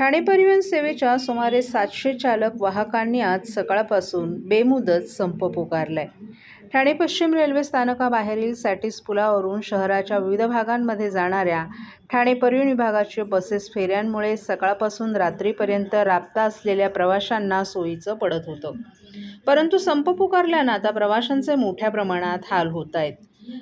ठाणे परिवहन सेवेच्या सुमारे सातशे चालक वाहकांनी आज सकाळपासून बेमुदत संप पुकारलाय. ठाणे पश्चिम रेल्वे स्थानकाबाहेरील सॅटिस पुलावरून शहराच्या विविध भागांमध्ये जाणाऱ्या ठाणे परिवहन विभागाचे बसेस फेऱ्यांमुळे सकाळपासून रात्रीपर्यंत राबता असलेल्या प्रवाशांना सोयीचं पडत होतं. परंतु संप पुकारल्यानं आता प्रवाशांचे मोठ्या प्रमाणात हाल होत आहेत.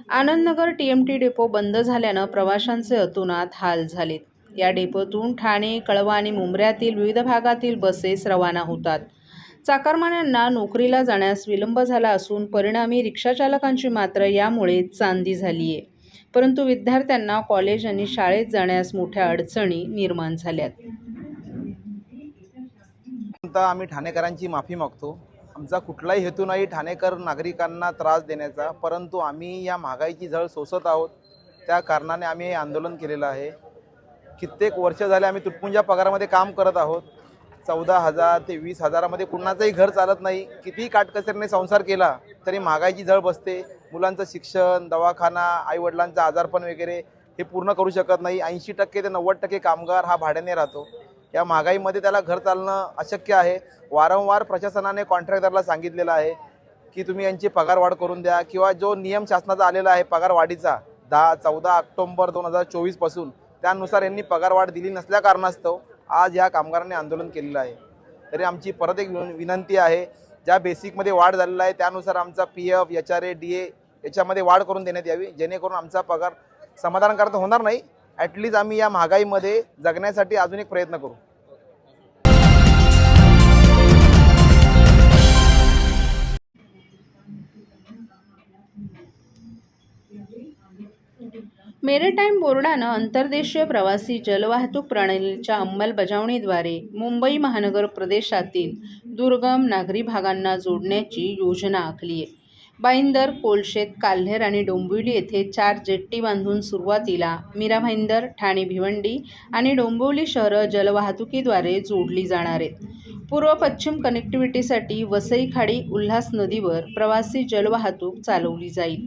Anandnagar T M T depot बंद झाल्यानं प्रवाशांचे अतुनात हाल झालेत. या डेपोतून ठाणे कळवा आणि मुंबऱ्यातील विविध भागातील बसेस रवाना होतात. चाकरमान्यांना नोकरीला जाण्यास विलंब झाला असून परिणामी रिक्षाचालकांची मात्र यामुळे चांदी झाली आहे परंतु विद्यार्थ्यांना कॉलेज आणि शाळेत जाण्यास मोठ्या अडचणी निर्माण झाल्यात. आम्ही ठाणेकरांची माफी मागतो. आमचा कुठलाही हेतू नाही ठाणेकर नागरिकांना त्रास देण्याचा परंतु आम्ही या महागाईची झळ सोसत आहोत. त्या कारणाने आम्ही हे आंदोलन केलेलं आहे. कित्येक वर्ष झाले आम्ही तुटपुंजा पगारामध्ये काम करत आहोत. चौदा हजार ते वीस हजारामध्ये कुणाचंही घर चालत नाही. कितीही काटकसरीने संसार केला तरी महागाईची झळ बसते. मुलांचं शिक्षण दवाखाना आईवडिलांचा आजारपण वगैरे हे पूर्ण करू शकत नाही. ऐंशी टक्के ते नव्वद टक्के कामगार हा भाड्याने राहतो. या महागाईमध्ये त्याला घर चालणं अशक्य आहे. वारंवार प्रशासनाने कॉन्ट्रॅक्टरला सांगितलेलं आहे की तुम्ही यांची पगारवाढ करून द्या किंवा जो नियम शासनाचा आलेला आहे पगारवाढीचा दहा चौदा ऑक्टोंबर दोन हजार चोवीसपासून त्यानुसार यांनी पगारवाढ दिली नसल्या कारणास्तव आज या कामगारांनी आंदोलन केलेलं आहे. तरी आमची परत एक विन- विनंती आहे ज्या बेसिकमध्ये वाढ झालेला आहे त्यानुसार आमचा P F H R A D A याच्यामध्ये वाढ करून देण्यात यावी जेणेकरून आमचा पगार समाधानकारक होणार नाही. ॲटलीस्ट आम्ही या महागाईमध्ये जगण्यासाठी अजून एक प्रयत्न करू. मेरीटाईम बोर्डानं अंतर्देशीय प्रवासी जलवाहतूक प्रणालीच्या अंमलबजावणीद्वारे मुंबई महानगर प्रदेशातील दुर्गम नागरी भागांना जोडण्याची योजना आखली आहे. बाईंदर कोलशेत काल्हेर आणि डोंबिवली येथे चार जेट्टी बांधून सुरुवातीला मीरा भाईंदर ठाणे भिवंडी आणि डोंबिवली शहरं जलवाहतुकीद्वारे जोडली जाणार आहेत. पूर्व पश्चिम कनेक्टिव्हिटीसाठी वसई खाडी उल्हास नदीवर प्रवासी जलवाहतूक चालवली जाईल.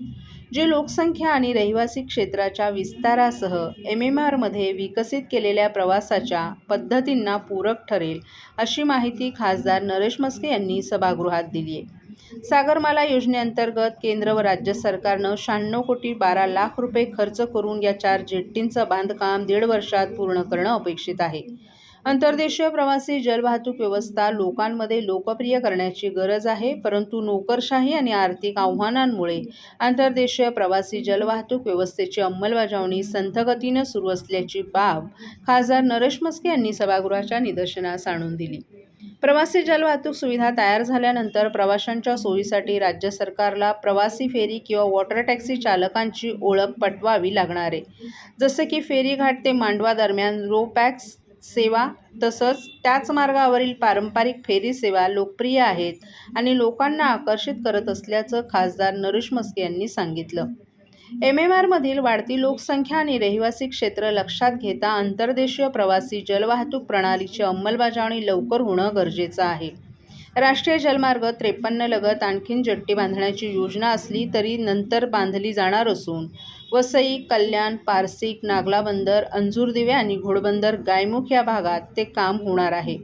जे लोकसंख्या आणि रहिवासी क्षेत्राच्या विस्तारासह एम एम आरमध्ये विकसित केलेल्या प्रवासाच्या पद्धतींना पूरक ठरेल अशी माहिती खासदार नरेश मस्के यांनी सभागृहात दिली आहे. सागरमाला योजनेअंतर्गत केंद्र व राज्य सरकारनं शहाण्णव कोटी बारा लाख रुपये खर्च करून या चार जेट्टींचं बांधकाम दीड वर्षात पूर्ण करणं अपेक्षित आहे. अंतर्देशीय प्रवासी जलवाहतूक व्यवस्था लोकांमध्ये लोकप्रिय करण्याची गरज आहे परंतु नोकरशाही आणि आर्थिक आव्हानांमुळे आंतरदेशीय प्रवासी जलवाहतूक व्यवस्थेची अंमलबजावणी संथगतीनं सुरू असल्याची बाब खासदार नरेश मस्के यांनी सभागृहाच्या निदर्शनास आणून दिली. प्रवासी जलवाहतूक सुविधा तयार झाल्यानंतर प्रवाशांच्या सोयीसाठी राज्य सरकारला प्रवासी फेरी किंवा वॉटर टॅक्सी चालकांची ओळख पटवावी लागणार आहे. जसे की फेरीघाट ते मांडवा दरम्यान रो पॅक्स सेवा तसंच त्याच मार्गावरील पारंपरिक फेरी सेवा लोकप्रिय आहेत आणि लोकांना आकर्षित करत असल्याचं खासदार नरेश मस्के यांनी सांगितलं. एम एम आरमधील वाढती लोकसंख्या आणि रहिवासी क्षेत्र लक्षात घेता आंतरदेशीय प्रवासी जलवाहतूक प्रणालीची अंमलबजावणी लवकर होणं गरजेचं आहे. राष्ट्रीय जलमार्ग त्रेपन्न लगत आणखीन जट्टी बांधण्याची योजना असली तरी नंतर बांधली जाणार असून वसई कल्याण पारसिक नागला बंदर अंजूरदिवे आणि घोडबंदर गायमुख या भागात ते काम होणार आहे.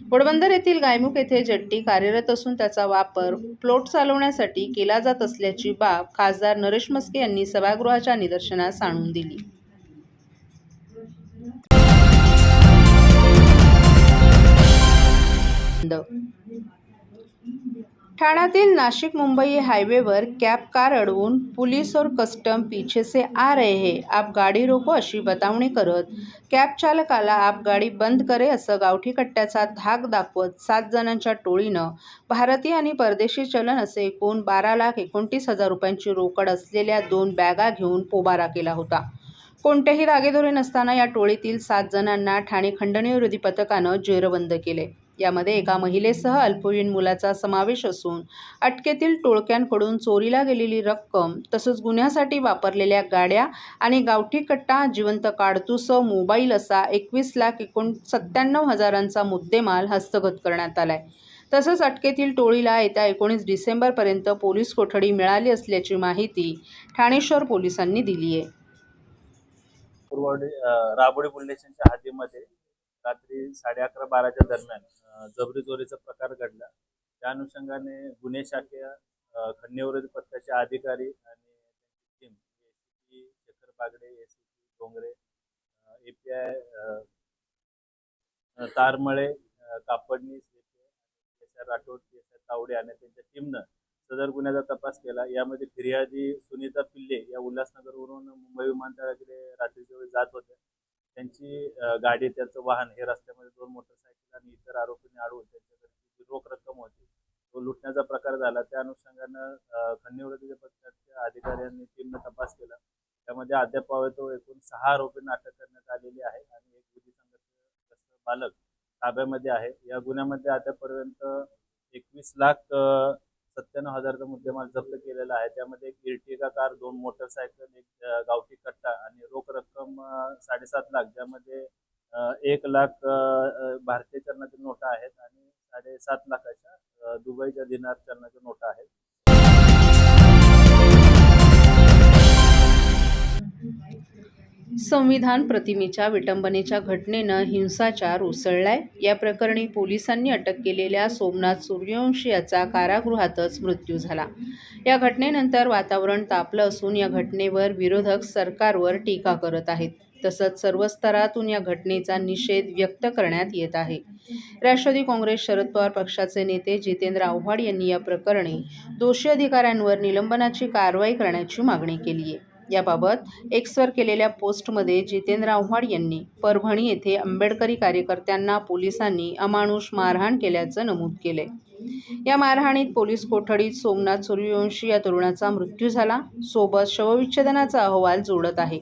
घोडबंदर येथील गायमुख येथे जट्टी कार्यरत असून त्याचा वापर प्लोट चालवण्यासाठी केला जात असल्याची बाब खासदार नरेश मस्के यांनी सभागृहाच्या निदर्शनास आणून दिली. ठाण्यातील नाशिक मुंबई हायवेवर कॅब कार अडवून पुलिस और कस्टम पीछे से आ रहे हे. आप गाडी रोको अशी बतावणी करत कॅब चालकाला आप गाडी बंद करे असं गावठी कट्ट्याचा धाक दाखवत सात जणांच्या टोळीनं भारतीय आणि परदेशी चलन असे एकूण बारा लाख एकोणतीस हजार रुपयांची रोकड असलेल्या दोन बॅगा घेऊन पोबारा केला होता. कोणतेही दागेदोरे नसताना या टोळीतील सात जणांना ठाणे खंडणी पथकानं जेरबंद केले. यामध्ये एका महिलेसह अल्पवयीन मुलाचा समावेश असून अटकेतील टोळक्यांकडून चोरीला गेलेली रक्कम तसंच गुन्ह्यासाठी वापरलेल्या गाड्या आणि गावठी कट्टा जिवंत काढतूस मोबाईल असा एकवीस लाख एकोण सत्त्याण्णव हजारांचा मुद्देमाल हस्तगत करण्यात आलाय. तसंच अटकेतील टोळीला येत्या एकोणीस डिसेंबरपर्यंत पोलीस कोठडी मिळाली असल्याची माहिती ठाणेश्वर पोलिसांनी दिली आहे राबोडी पोलीस स्टेशनच्या हद्दीमध्ये रात्री साडे अकरा बाराच्या दरम्यान जबरी चोरीचा प्रकार घडला. त्या अनुषंगाने गुन्हे शाखेय अ, पथकाचे अधिकारी आणि team ACP Shekhar Bagde ACP Dongre API Tarmale अ, Kapadni S R Rathod S R Tawde आणि त्यांच्या टीमनं सदर गुन्ह्याचा तपास केला. यामध्ये फिर्यादी सुनीता पिल्ले या उल्हासनगरवरून मुंबई विमानतळाकडे रात्रीच्या वेळी जात होत्या. त्यांची गाडी त्यांचं वाहन हे रस्त्यामध्ये दोन मोटरसायकल आणि इतर आरोपींनी अडवून त्यांच्याकडे रोख रक्कम होती तो लुटण्याचा प्रकार झाला. त्या अनुषंगानं अ, खंडणीविरोधी पथकाच्या अधिकाऱ्यांनी टीमनं तपास केला. त्यामध्ये अद्याप एकूण सहा आरोपींना अटक करण्यात आलेली आहे आणि एक विधी संघर्षग्रस्त बालक ताब्यामध्ये आहे. या गुन्ह्यामध्ये अद्यापर्यंत एकवीस लाख सत्त्याण्णव हजारचा मुद्देमाल जप्त केलेला आहे. त्यामध्ये एक इर्टिगा कार दोन मोटरसायकल एक गावठी कट्टा आणि रोख रक्कम साडेसात लाख ज्यामध्ये एक लाख भारतीय चलनाच्या नोटा आहेत आणि साडेसात लाखाच्या दुबईच्या दिनार चलनाच्या नोटा आहेत. संविधान प्रतिमेच्या विटंबनेच्या घटनेनं हिंसाचार उसळलाय. या प्रकरणी पोलिसांनी अटक केलेल्या सोमनाथ सूर्यवंशी याचा कारागृहातच मृत्यू झाला. या घटनेनंतर वातावरण तापलं असून या घटनेवर विरोधक सरकारवर टीका करत आहेत. तसंच सर्व स्तरातून या घटनेचा निषेध व्यक्त करण्यात येत आहे. राष्ट्रवादी काँग्रेस शरद पवार पक्षाचे नेते जितेंद्र आव्हाड यांनी या प्रकरणी दोषी अधिकाऱ्यांवर निलंबनाची कारवाई करण्याची मागणी केली आहे याबाबत एक्सवर केलेल्या पोस्टमध्ये जितेंद्र आव्हाड यांनी परभणी येथे आंबेडकरी कार्यकर्त्यांना पोलिसांनी अमानुष मारहाण केल्याचं नमूद केले या मारहाणीत पोलीस कोठडीत सोमनाथ सूर्यवंशी या तरुणाचा मृत्यू झाला. सोबत शवविच्छेदनाचा अहवाल जोडत आहे.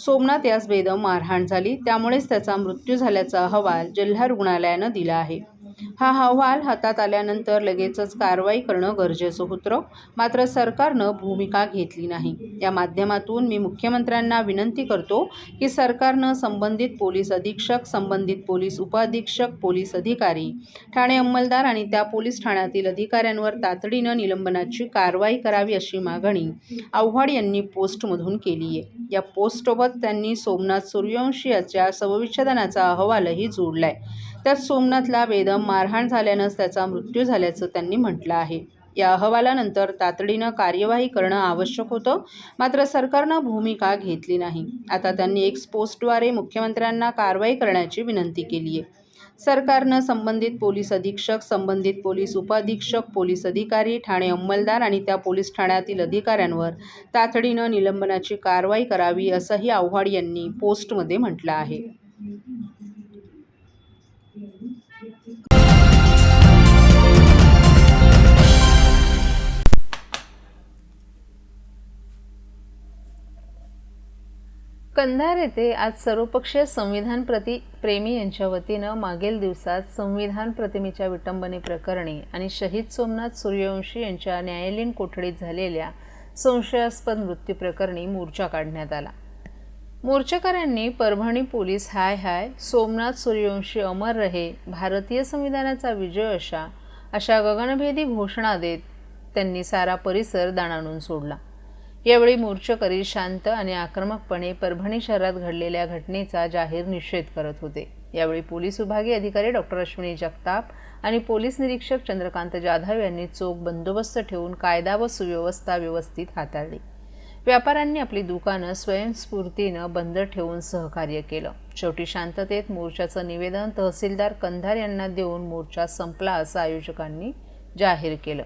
सोमनाथ यास बेदम मारहाण झाली. त्यामुळेच त्याचा मृत्यू झाल्याचा अहवाल जिल्हा रुग्णालयानं दिला आहे. हा अहवाल हातात आल्यानंतर लगेचच कारवाई करणं गरजेचं होतं. मात्र सरकारनं भूमिका घेतली नाही. या माध्यमातून मी मुख्यमंत्र्यांना विनंती करतो की सरकारनं संबंधित पोलीस अधीक्षक संबंधित पोलीस उपअधीक्षक पोलीस अधिकारी ठाणे अंमलदार आणि त्या पोलीस ठाण्यातील अधिकाऱ्यांवर तातडीनं निलंबनाची कारवाई करावी अशी मागणी आव्हाड यांनी पोस्टमधून केली आहे. या पोस्टसोबत त्यांनी सोमनाथ सूर्यवंशी याच्या शवविच्छेदनाचा अहवालही जोडलाय. त्यात सोमनाथला बेदम मारहाण झाल्यानंच त्याचा मृत्यू झाल्याचं त्यांनी म्हटलं आहे. या अहवालानंतर तातडीनं कार्यवाही करणं आवश्यक होतं मात्र सरकारनं भूमिका घेतली नाही. आता त्यांनी एक पोस्टद्वारे मुख्यमंत्र्यांना कारवाई करण्याची विनंती केली आहे. सरकारनं संबंधित पोलीस अधीक्षक संबंधित पोलीस उपअधीक्षक पोलीस अधिकारी ठाणे अंमलदार आणि त्या पोलीस ठाण्यातील अधिकाऱ्यांवर तातडीनं निलंबनाची कारवाई करावी असंही आव्हाड यांनी पोस्टमध्ये म्हटलं आहे. कंधार येथे आज सर्वपक्षीय संविधान प्रति प्रेमी यांच्या वतीनं मागील दिवसात संविधान प्रतिमेच्या विटंबने प्रकरणी आणि शहीद सोमनाथ सूर्यवंशी यांच्या न्यायालयीन कोठडीत झालेल्या संशयास्पद मृत्यू प्रकरणी मोर्चा काढण्यात आला. मोर्चेकऱ्यांनी परभणी पोलीस हाय हाय सोमनाथ सूर्यवंशी अमर रहे भारतीय संविधानाचा विजय अशा अशा गगनभेदी घोषणा देत त्यांनी सारा परिसर दाणाणून सोडला. यावेळी मोर्चकरी शांत आणि आक्रमकपणे परभणी शहरात घडलेल्या घटनेचा जाहीर निषेध करत होते. यावेळी पोलीस विभागीय अधिकारी डॉक्टर अश्विनी जगताप आणि पोलीस निरीक्षक चंद्रकांत जाधव यांनी चोख बंदोबस्त ठेवून कायदा व सुव्यवस्था व्यवस्थित हाताळली. व्यापाऱ्यांनी आपली दुकानं स्वयंस्फूर्तीनं बंद ठेवून सहकार्य केलं. शेवटी शांततेत मोर्चाचं निवेदन तहसीलदार कंधार यांना देऊन मोर्चा संपला असं आयोजकांनी जाहीर केलं.